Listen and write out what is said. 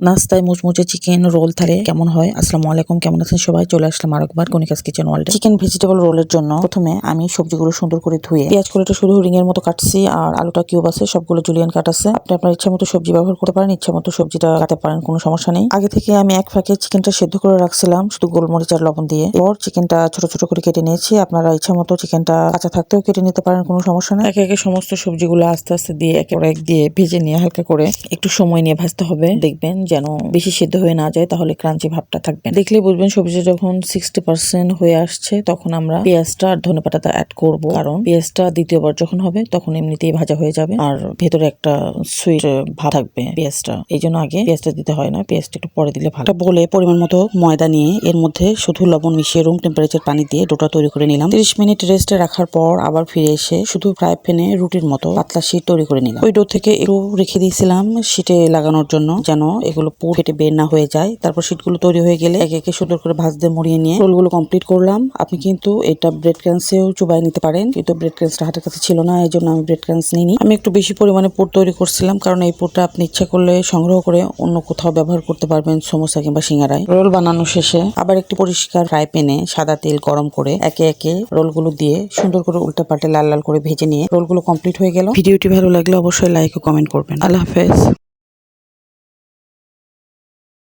নাস্তায় মুচমুচে chicken roll থাকে কেমন হয়? আসসালামু আলাইকুম কেমন আছেন সবাই? চলে আসলাম আরেকবার Kanika's kitchen world chicken vegetable রোলের জন্য প্রথমে আমি সবজিগুলো সুন্দর করে ধুয়ে পেঁয়াজ করে শুধু রিং এর মতো কাটছি আর আলুটা কিউব আছে সবগুলো জুলিয়ান কাট আছে। আপনি আপনার ইচ্ছা মতো সবজি ব্যবহার করতে পারেন ইচ্ছা মতো সবজিটা কাটতে পারেন কোনো সমস্যা নেই। আগে থেকে আমি এক ফাঁকে চিকেনটা সেদ্ধ করে রাখছিলাম শুধু গোলমরিচ আর লবণ দিয়ে। এরপর চিকেনটা ছোট ছোট করে কেটে নিয়েছি। আপনারা ইচ্ছা মতো চিকেনটা কাঁচা থাকতেও কেটে নিতে পারেন কোনো সমস্যা নেই। একে একে সমস্ত সবজিগুলো আস্তে আস্তে দিয়ে একে এক দিয়ে ভেজে নিয়ে হালকা করে একটু সময় নিয়ে ভাজতে হবে। দেখবেন যেন বেশি সিদ্ধ হয়ে না যায়, তাহলে ক্রাঞ্চি ভাবটা থাকবে দেখলে বুঝবেন সবজি যখন সিক্সটি পার্সেন্ট হয়ে আসছে, তখন আমরা পেঁয়াজটা আর ধনে পাতাটা অ্যাড করব। কারণ পেঁয়াজটা দ্বিতীয়বার যখন হবে, তখন এমনিতেই ভাজা হয়ে যাবে। আর ভেতরে একটা সুইট ভাব থাকবে পেঁয়াজটা। এই জন্য আগে পেঁয়াজটা দিতে হয় না, পেঁয়াজটা একটু পরে দিলে ভালো। বলে পরিমাণ মতো ময়দা নিয়ে এর মধ্যে শুধু লবণ মিশিয়ে রুম টেম্পারেচার পানি দিয়ে ডোটা তৈরি করে নিলাম। তিরিশ মিনিট রেস্টে রাখার পর আবার ফিরে এসে শুধু ফ্রাই প্যানে রুটির মতো পাতলা শীট তৈরি করে নিলাম। ওই ডো থেকে একটু রেখে দিয়েছিলাম শীটে লাগানোর জন্য, যেন এগুলো পুরো ফেটে বের না হয়ে যায়। তারপর শীটগুলো তৈরি হয়ে গেলে একে একে সুন্দর করে ভাজতে মরিয়ে নিয়ে রোলগুলো কমপ্লিট করলাম। আপনি কিন্তু এটা ব্রেড ক্রান্সেও চুবাই নিতে পারেন। কিন্তু ব্রেড ক্রান্সটা হাতের কাছে ছিল না এই জন্য আমি ব্রেড ক্রান্স নিইনি। আমি একটু বেশি পরিমাণে পুর তৈরি করছিলাম, কারণ এই পুরটা আপনি ইচ্ছা করলে সংগ্রহ করে অন্য কোথাও ব্যবহার করতে পারবেন, সমোসা কিংবা সিঙ্গারায়। রোল বানানো শেষে আবার একটি পরিষ্কার ফ্রাই প্যানে সাদা তেল গরম করে একে একে রোলগুলো দিয়ে সুন্দর করে উল্টে পাল্টে লাল লাল করে ভেজে নিয়ে রোলগুলো কমপ্লিট হয়ে গেল। ভিডিওটি ভালো লাগলে অবশ্যই লাইক ও কমেন্ট করবেন। আল্লাহ হাফেজ।